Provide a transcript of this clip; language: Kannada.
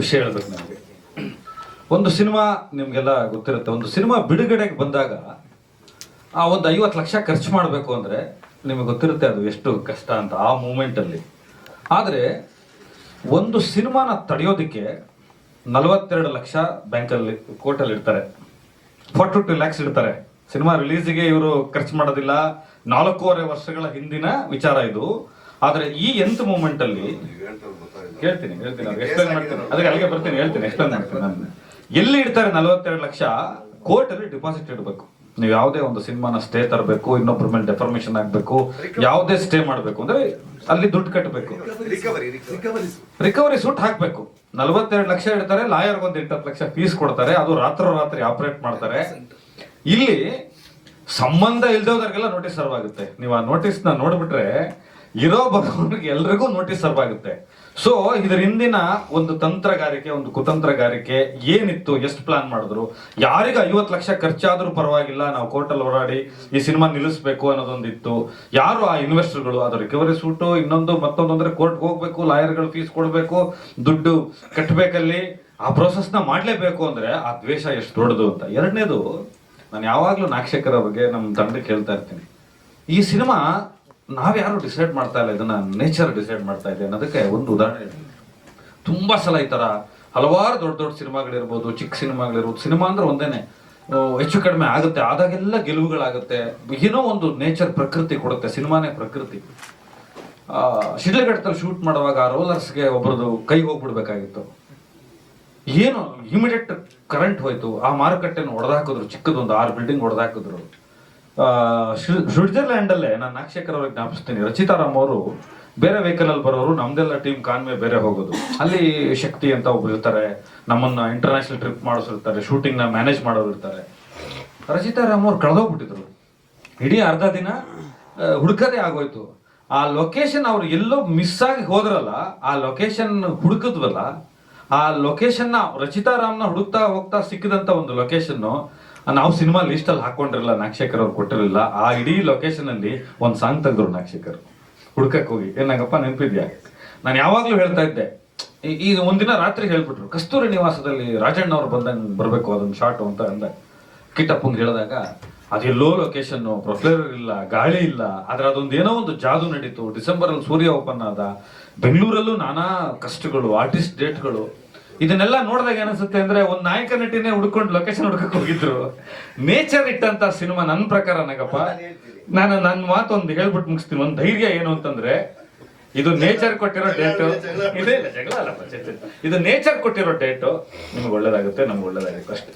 ವಿಷಯ ಹೇಳ್ಬೇಕು ನನಗೆ ಒಂದು ಸಿನಿಮಾ ನಿಮಗೆಲ್ಲ ಗೊತ್ತಿರುತ್ತೆ. ಒಂದು ಸಿನಿಮಾ ಬಿಡುಗಡೆಗೆ ಬಂದಾಗ ಆ ಒಂದು ಐವತ್ತು ಲಕ್ಷ ಖರ್ಚು ಮಾಡಬೇಕು ಅಂದರೆ ನಿಮಗೆ ಗೊತ್ತಿರುತ್ತೆ ಅದು ಎಷ್ಟು ಕಷ್ಟ ಅಂತ ಆ ಮೂಮೆಂಟಲ್ಲಿ ಆದರೆ ಒಂದು ಸಿನಿಮಾನ ತಡೆಯೋದಕ್ಕೆ ನಲವತ್ತೆರಡು ಲಕ್ಷ ಬ್ಯಾಂಕಲ್ಲಿ ಕೋರ್ಟಲ್ಲಿ ಇಡ್ತಾರೆ. ಫಾರ್ಟಿ ಟು ಲ್ಯಾಕ್ಸ್ ಇಡ್ತಾರೆ. ಸಿನಿಮಾ ರಿಲೀಸಿಗೆ ಇವರು ಖರ್ಚು ಮಾಡೋದಿಲ್ಲ. ನಾಲ್ಕೂವರೆ ವರ್ಷಗಳ ಹಿಂದಿನ ವಿಚಾರ ಇದು. ಆದರೆ ಈ ಎಂತ್ ಮೂಮೆಂಟ್ ಕೇಳ್ತೀನಿ ಹೇಳ್ತೀನಿ ಅವ್ರಿಗೆ ಎಕ್ಸ್ಪ್ಲೈನ್ ಮಾಡ್ತೀನಿ. ಅದಕ್ಕೆ ಅಲ್ಲಿಗೆ ಬರ್ತೀನಿ ಹೇಳ್ತೀನಿ ಎಕ್ಸ್ಪ್ಲೈನ್ ಮಾಡ್ತೀನಿ ನಾನು. ಎಲ್ಲಿ ಇಡ್ತಾರೆ ನಲವತ್ತೆರಡು ಲಕ್ಷ? ಕೋರ್ಟಲ್ಲಿ ಡಿಪಾಸಿಟ್ ಇಡಬೇಕು. ನೀವು ಯಾವುದೇ ಒಂದು ಸಿನಿಮಾನ ಸ್ಟೇ ತರಬೇಕು ಇನ್ನೊಬ್ಬರ ಮೇಲೆ ಡೆಫರ್ಮೇಶನ್ ಆಗಬೇಕು ಯಾವುದೇ ಸ್ಟೇ ಮಾಡಬೇಕು. ಅಂದ್ರೆ ಅಲ್ಲಿ ದುಡ್ಡು ಕಟ್ಟಬೇಕು ರಿಕವರಿ ರಿಕವರಿ ರಿಕವರಿ ಸೂಟ್ ಹಾಕ್ಬೇಕು. ನಲವತ್ತೆರಡು ಲಕ್ಷ ಇಡ್ತಾರೆ ಲಾಯರ್ ಒಂದು ಎಂಟತ್ತು ಲಕ್ಷ ಫೀಸ್ ಕೊಡ್ತಾರೆ ಅದು ರಾತ್ರೋರಾತ್ರಿ ಆಪರೇಟ್ ಮಾಡ್ತಾರೆ. ಇಲ್ಲಿ ಸಂಬಂಧ ಇಲ್ದವ್ರಿಗೆಲ್ಲ ನೋಟಿಸ್ ಸರ್ವ್ ಆಗುತ್ತೆ. ನೀವು ಆ ನೋಟಿಸ್ನ ನ ನೋಡ್ಬಿಟ್ರೆ ಇರೋ ಬರೋರಿಗೆ ಎಲ್ರಿಗೂ ನೋಟಿಸ್ ಸರ್ವ್ ಆಗುತ್ತೆ. ಸೊ ಇದ್ರ ಹಿಂದಿನ ಒಂದು ತಂತ್ರಗಾರಿಕೆ, ಒಂದು ಕುತಂತ್ರಗಾರಿಕೆ ಏನಿತ್ತು, ಎಷ್ಟು ಪ್ಲಾನ್ ಮಾಡಿದ್ರು? ಯಾರಿಗ ಐವತ್ತು ಲಕ್ಷ ಖರ್ಚಾದ್ರೂ ಪರವಾಗಿಲ್ಲ, ನಾವು ಕೋರ್ಟಲ್ಲಿ ಓಡಾಡಿ ಈ ಸಿನಿಮಾ ನಿಲ್ಲಿಸ್ಬೇಕು ಅನ್ನೋದೊಂದಿತ್ತು. ಯಾರು ಆ ಇನ್ವೆಸ್ಟರ್ಗಳು ಅದು ರಿಕವರಿ ಸೂಟು ಇನ್ನೊಂದು ಮತ್ತೊಂದು ಅಂದ್ರೆ ಕೋರ್ಟ್ಗೆ ಹೋಗ್ಬೇಕು ಲಾಯರ್ಗಳು ಫೀಸ್ ಕೊಡಬೇಕು, ದುಡ್ಡು ಕಟ್ಟಬೇಕಲ್ಲಿ ಆ ಪ್ರೋಸೆಸ್ನ ಮಾಡಲೇಬೇಕು ಅಂದ್ರೆ ಆ ದ್ವೇಷ ಎಷ್ಟು ದೊಡ್ಡದು ಅಂತ. ಎರಡನೇದು, ನಾನು ಯಾವಾಗಲೂ ನಾಕ್ಷಕರ ಬಗ್ಗೆ ನಮ್ಮ ತಂಡಕ್ಕೆ ಹೇಳ್ತಾ ಇರ್ತೀನಿ. ಈ ಸಿನಿಮಾ ನಾವ್ಯಾರು ಡಿಸೈಡ್ ಮಾಡ್ತಾ ಇಲ್ಲ ಇದನ್ನ ನೇಚರ್ ಡಿಸೈಡ್ ಮಾಡ್ತಾ ಇದೆ ಅನ್ನೋದಕ್ಕೆ ಒಂದು ಉದಾಹರಣೆ. ತುಂಬಾ ಸಲ ಈ ತರ ಹಲವಾರು ದೊಡ್ಡ ದೊಡ್ಡ ಸಿನಿಮಾಗಳಿರ್ಬೋದು, ಚಿಕ್ಕ ಸಿನಿಮಾಗಳಿರ್ಬೋದು, ಸಿನಿಮಾ ಅಂದ್ರೆ ಒಂದೇನೆ ಹೆಚ್ಚು ಕಡಿಮೆ ಆಗುತ್ತೆ. ಆದಾಗೆಲ್ಲ ಗೆಲುವುಗಳಾಗುತ್ತೆ. ಏನೋ ಒಂದು ನೇಚರ್ ಪ್ರಕೃತಿ ಕೊಡುತ್ತೆ, ಸಿನಿಮಾನೇ ಪ್ರಕೃತಿ. ಶಿಡ್ಲಘಟ್ಟದಲ್ಲಿ ಶೂಟ್ ಮಾಡುವಾಗ ರೋಲರ್ಸ್ಗೆ ಒಬ್ಬರದು ಕೈ ಹೋಗ್ಬಿಡ್ಬೇಕಾಗಿತ್ತು. ಏನು ಇಮಿಡಿಯೇಟ್ ಕರೆಂಟ್ ಹೋಯ್ತು. ಆ ಮಾರುಕಟ್ಟೆನ ಹೊಡೆದಾಕಿದ್ರು ಚಿಕ್ಕದೊಂದು ಆರು ಬಿಲ್ಡಿಂಗ್ ಹೊಡೆದಾಕಿದ್ರು ಸ್ವಿಟ್ಜರ್ಲ್ಯಾಂಡ್ ಅಲ್ಲೇ ನಾನು ನಾಗಶೇಖರ್ ಅವ್ರಿಗೆ ಜ್ಞಾಪಿಸ್ತೀನಿ. ರಚಿತಾರಾಮ್ ಅವರು ಬೇರೆ ವೆಹಿಕಲ್ ಅಲ್ಲಿ ಬರೋರು, ನಮ್ದೆಲ್ಲ ಟೀಮ್ ಕಾನ್ವೆ ಬೇರೆ ಹೋಗೋದು. ಅಲ್ಲಿ ಶಕ್ತಿ ಅಂತ ಒಬ್ರು ಇರ್ತಾರೆ. ನಮ್ಮನ್ನ ಇಂಟರ್ನ್ಯಾಷನಲ್ ಟ್ರಿಪ್ ಮಾಡಿಸಿರ್ತಾರೆ ಶೂಟಿಂಗ್ನ ಮ್ಯಾನೇಜ್ ಮಾಡೋರು ಇರ್ತಾರೆ. ರಚಿತಾರಾಮ್ ಅವ್ರು ಕಳೆದೋಗ್ಬಿಟ್ಟಿದ್ರು. ಇಡೀ ಅರ್ಧ ದಿನ ಹುಡುಕದೇ ಆಗೋಯ್ತು. ಆ ಲೊಕೇಶನ್ ಅವ್ರು ಎಲ್ಲೋ ಮಿಸ್ ಆಗಿ ಹೋದ್ರಲ್ಲ, ಆ ಲೊಕೇಶನ್ ಹುಡುಕಿದ್ವಲ್ಲ, ಆ ಲೊಕೇಶನ್ ರಚಿತಾರಾಮ್ನ ಹುಡುಕ್ತಾ ಹೋಗ್ತಾ ಸಿಕ್ಕಿದಂತ ಒಂದು ಲೊಕೇಶನ್ ನಾವು ಸಿನಿಮಾ ಲಿಸ್ಟ್ ಅಲ್ಲಿ ಹಾಕೊಂಡಿರಲಿಲ್ಲ ನಾಕ್ಷೇಕರ್ ಅವ್ರು ಕೊಟ್ಟಿರಲಿಲ್ಲ. ಆ ಇಡೀ ಲೊಕೇಶನ್ ಅಲ್ಲಿ ಒಂದ್ ಸಾಂಗ್ ತೆಗೆದ್ರು ನಾಕ್ಷೇಕರ್ ಹುಡ್ಕಕ್ ಹೋಗಿ. ಏನಾಗಪ್ಪ ನೆನಪಿದ್ಯಾ? ನಾನು ಯಾವಾಗ್ಲೂ ಹೇಳ್ತಾ ಇದ್ದೆ. ಈ ಒಂದಿನ ರಾತ್ರಿ ಹೇಳ್ಬಿಟ್ರು. ಕಸ್ತೂರಿ ನಿವಾಸದಲ್ಲಿ ರಾಜಣ್ಣ ಅವ್ರು ಬಂದಂಗ್ ಬರ್ಬೇಕು, ಅದೊಂದು ಶಾರ್ಟ್ ಅಂತ ಅಂದ. ಕಿಟ್ಟಪ್ಪಂಗ್ ಹೇಳಿದಾಗ, ಅದೆಲ್ಲೋ ಲೊಕೇಶನ್ ಪ್ರೊಫ್ಲೇರ್ ಇಲ್ಲ, ಗಾಳಿ ಇಲ್ಲ, ಆದ್ರೆ ಅದೊಂದು ಏನೋ ಒಂದು ಜಾದು ನಡೀತು. ಡಿಸೆಂಬರ್ ಅಲ್ಲಿ ಸೂರ್ಯ ಓಪನ್ ಆದ. ಬೆಂಗಳೂರಲ್ಲೂ ನಾನಾ ಕಷ್ಟಗಳು ಆರ್ಟಿಸ್ಟ್ ಡೇಟ್ಗಳು ಇದನ್ನೆಲ್ಲ ನೋಡಿದಾಗ ಏನಿಸುತ್ತೆ ಅಂದ್ರೆ ಒಂದು ನಾಯಕ ನಟಿನೇ ಹುಡ್ಕೊಂಡು ಲೊಕೇಶನ್ ಹುಡ್ಕಕ್ ಹೋಗಿದ್ರು. ನೇಚರ್ ಇಟ್ಟಂತ ಸಿನಿಮಾ ನನ್ನ ಪ್ರಕಾರ ನಗಪ್ಪ. ನಾನು ನನ್ನ ಮಾತು ಒಂದು ಹೇಳ್ಬಿಟ್ಟು ಮುಗಿಸ್ತೀನಿ. ಒಂದು ಧೈರ್ಯ ಏನು ಅಂತಂದ್ರೆ ಇದು ನೇಚರ್ ಕೊಟ್ಟಿರೋ ಡೇಟು ಇದೇ ಇಲ್ಲ ಜಗಳ ಅಲ್ಲ ಇದು ನೇಚರ್ ಕೊಟ್ಟಿರೋ ಡೇಟು ನಿಮ್ಗೆ ಒಳ್ಳೇದಾಗುತ್ತೆ ನಮ್ಗೆ ಒಳ್ಳೇದಾಗುತ್ತೆ ಅಷ್ಟೇ.